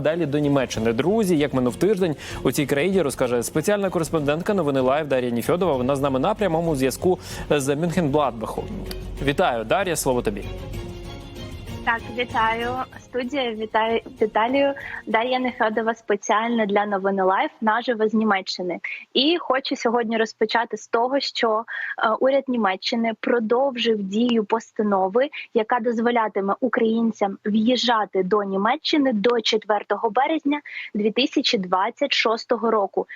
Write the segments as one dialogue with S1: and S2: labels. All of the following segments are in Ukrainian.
S1: Далі до Німеччини. Друзі, як минув тиждень у цій країні розкаже спеціальна кореспондентка новини Лайв Дар'я Ніфьодова. Вона з нами на прямому зв'язку з Мюнхен-Бладбаху. Вітаю, Дар'я. Слово тобі.
S2: Так, вітаю студія. Вітаю Віталію. Дар'я Нефедова спеціально для новини Лайф наживо з Німеччини. І хочу сьогодні розпочати з того, що е, уряд Німеччини продовжив дію постанови, яка дозволятиме українцям в'їжджати до Німеччини до 4 березня 2026 року.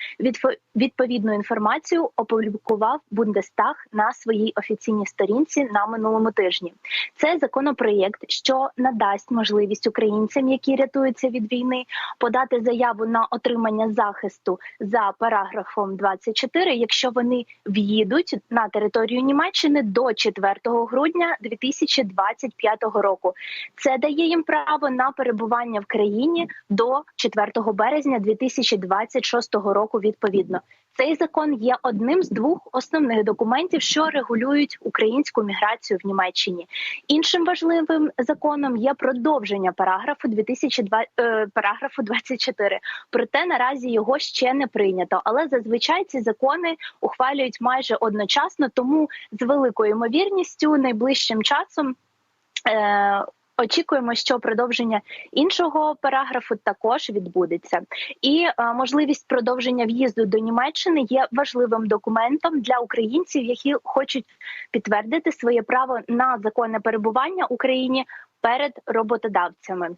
S2: Відповідну інформацію опублікував Бундестаг на своїй офіційній сторінці на минулому тижні. Це законопроєкт, що надасть можливість українцям, які рятуються від війни, подати заяву на отримання захисту за параграфом 24, якщо вони в'їдуть на територію Німеччини до 4 грудня 2025 року. Це дає їм право на перебування в країні до 4 березня 2026 року. Відповідно, цей закон є одним з двох основних документів, що регулюють українську міграцію в Німеччині. Іншим важливим законом є продовження параграфу 2002, е, параграфу 24. Проте наразі його ще не прийнято. Але зазвичай ці закони ухвалюють майже одночасно, тому з великою ймовірністю найближчим часом. Е, Очікуємо, що продовження іншого параграфу також відбудеться, і е, можливість продовження в'їзду до Німеччини є важливим документом для українців, які хочуть підтвердити своє право на законне перебування в Україні перед роботодавцями.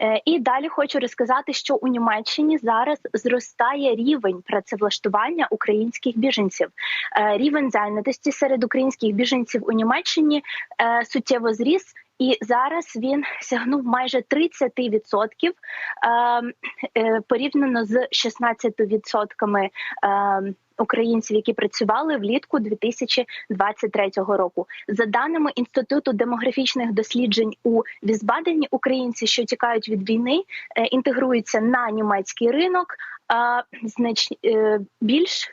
S2: Е, І далі хочу розказати, що у Німеччині зараз зростає рівень працевлаштування українських біженців. Е, Рівень зайнятості серед українських біженців у Німеччині е, суттєво зріс. І зараз він сягнув майже 30% е, е, порівняно з 16% е, українців, які працювали влітку 2023 року. За даними інституту демографічних досліджень у Візбадені, українці, що тікають від війни, е, інтегруються на німецький ринок е, знач е, більш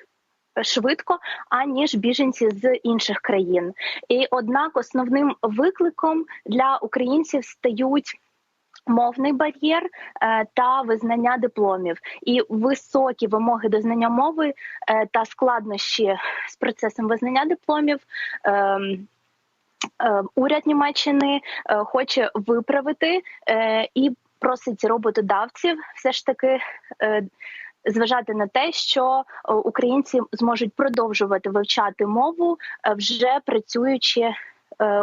S2: швидко аніж біженці з інших країн. І однак основним викликом для українців стають. Мовний бар'єр е, та визнання дипломів і високі вимоги до знання мови е, та складнощі з процесом визнання дипломів. Е, е, уряд Німеччини е, хоче виправити і просить роботодавців все ж таки. Зважати на те, що е, українці зможуть продовжувати вивчати мову, е, вже працюючи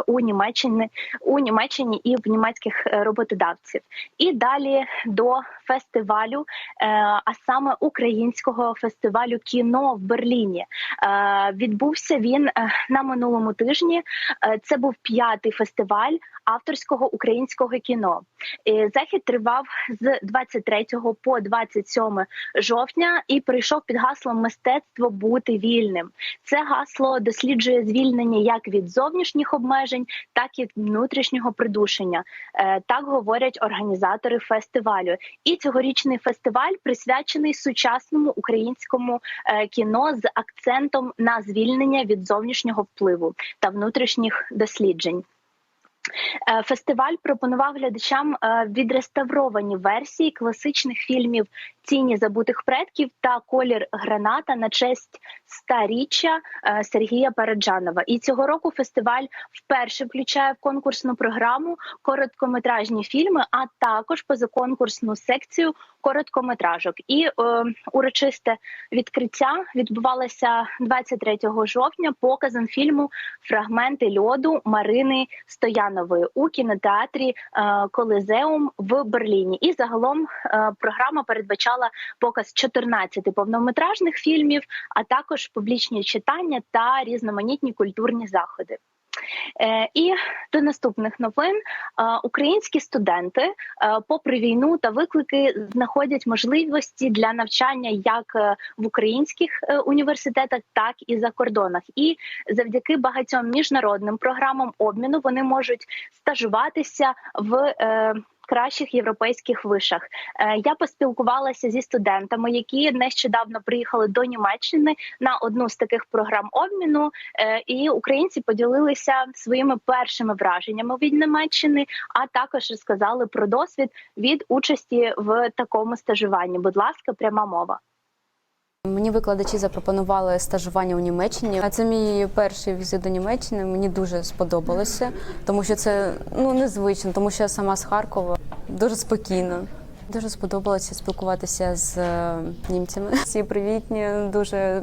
S2: у Німеччині у Німеччині і в німецьких е, роботодавців, і далі до фестивалю, е, а саме українського фестивалю кіно в Берліні. Е, Відбувся він е, на минулому тижні. Е, Це був п'ятий фестиваль авторського українського кіно. Е, Захід тривав з 23 по 27 жовтня і прийшов під гаслом мистецтво бути вільним. Це гасло досліджує звільнення як від зовнішніх обмежень, так і внутрішнього придушення. Е, Так говорять організатори фестивалю. І цьогорічний фестиваль присвячений сучасному українському е, кіно з акцентом на звільнення від зовнішнього впливу та внутрішніх досліджень. Е, Фестиваль пропонував глядачам е, відреставровані версії класичних фільмів Тіні забутих предків та колір граната на честь старіччя е, Сергія Параджанова. І цього року фестиваль вперше включає в конкурсну програму короткометражні фільми, а також позаконкурсну секцію короткометражок. І е, урочисте відкриття відбувалося 23 жовтня показом фільму Фрагменти льоду Марини Стоянової у кінотеатрі е, Колизеум в Берліні. І загалом е, програма передбачала показ 14 повнометражних фільмів, а також публічні читання та різноманітні культурні заходи. Е, І до наступних новин Е, українські студенти, е, попри війну та виклики, знаходять можливості для навчання як в українських університетах, так і за кордонах. І завдяки багатьом міжнародним програмам обміну вони можуть стажуватися в. Кращих європейських вишах. Е, Я поспілкувалася зі студентами, які нещодавно приїхали до Німеччини на одну з таких програм обміну. Е, І українці поділилися своїми першими враженнями від Німеччини, а також розказали про досвід від участі в такому стажуванні. Будь ласка, пряма мова.
S3: Мені викладачі запропонували стажування у Німеччині. А це мій перший візит до Німеччини. Мені дуже сподобалося, тому що це ну незвично, тому що я сама з Харкова дуже спокійно. Дуже сподобалося спілкуватися з е, німцями. Всі привітні, дуже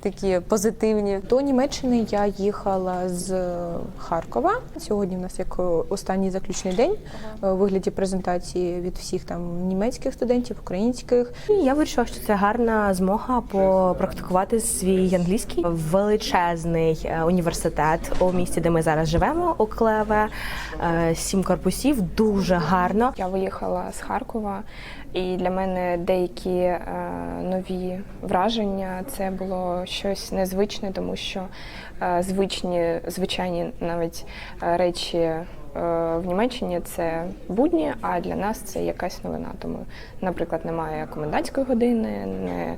S3: такі позитивні.
S4: До Німеччини я їхала з Харкова. Сьогодні в нас як е, останній заключний день е, у вигляді презентації від всіх там німецьких студентів, українських.
S5: І я вирішила, що це гарна змога попрактикувати свій англійський. Величезний е, університет у місті, де ми зараз живемо, Оклеве, е, сім корпусів, дуже гарно.
S4: Я виїхала з Харкова, і для мене деякі е, нові враження це було щось незвичне, тому що е, звичні, звичайні навіть е, речі. е, В Німеччині це будні, а для нас це якась новина. Тому, наприклад, немає комендантської години, не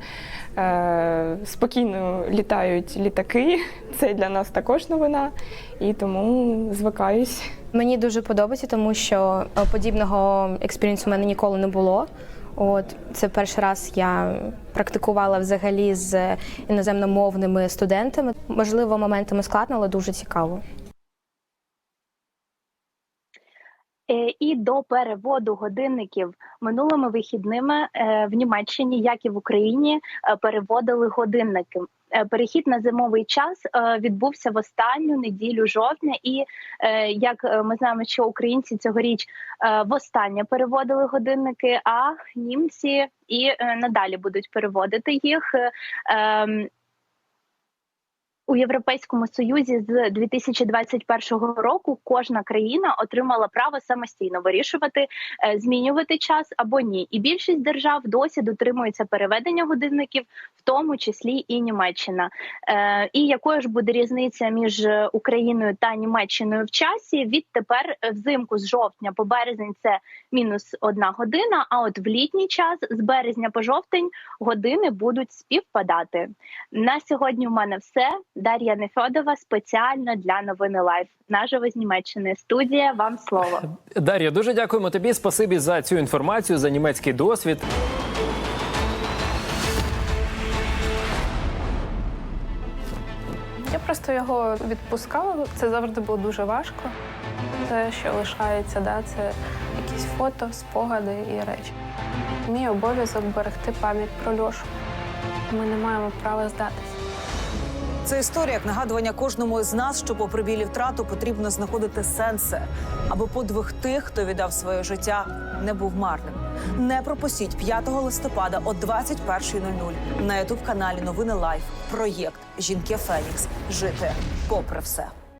S4: е, спокійно літають літаки. Це для нас також новина, і тому звикаюсь.
S6: Мені дуже подобається, тому що е, подібного експірієнсу у мене ніколи не було. От це перший раз я практикувала взагалі з іноземномовними студентами. Можливо, моментами складно, але дуже цікаво.
S2: Е, І до переводу годинників минулими вихідними е, в Німеччині, як і в Україні, е, переводили годинники. Е, Перехід на зимовий час е, відбувся в останню неділю жовтня, і е, як е, ми знаємо, що українці цьогоріч е, востаннє переводили годинники, а німці і е, надалі будуть переводити їх. У Європейському Союзі з 2021 року кожна країна отримала право самостійно вирішувати, е, змінювати час або ні. І більшість держав досі дотримуються переведення годинників, в тому числі і Німеччина. Е, І якою ж буде різниця між Україною та Німеччиною в часі? Відтепер е, взимку з жовтня по березень це мінус одна година. А от в літній час з березня по жовтень години будуть співпадати. На сьогодні в мене все. Дар'я Нефьодова спеціально для новини Лайф. Наживо з Німеччини. Студія. Вам слово.
S1: Дар'я, дуже дякуємо тобі. Спасибі за цю інформацію, за німецький досвід.
S7: Я просто його відпускала. Це завжди було дуже важко. Те, що лишається, да, це якісь фото, спогади і речі. Мій обов'язок берегти пам'ять про Льошу. Ми не маємо права здатися.
S8: Це історія як нагадування кожному з нас, що попри білі втрату потрібно знаходити сенси, аби подвиг тих, хто віддав своє життя, не був марним. Не пропустіть 5 листопада о 21.00 на ютуб каналі Новини Лайф. Проєкт Жінки Фенікс. Жити попри все.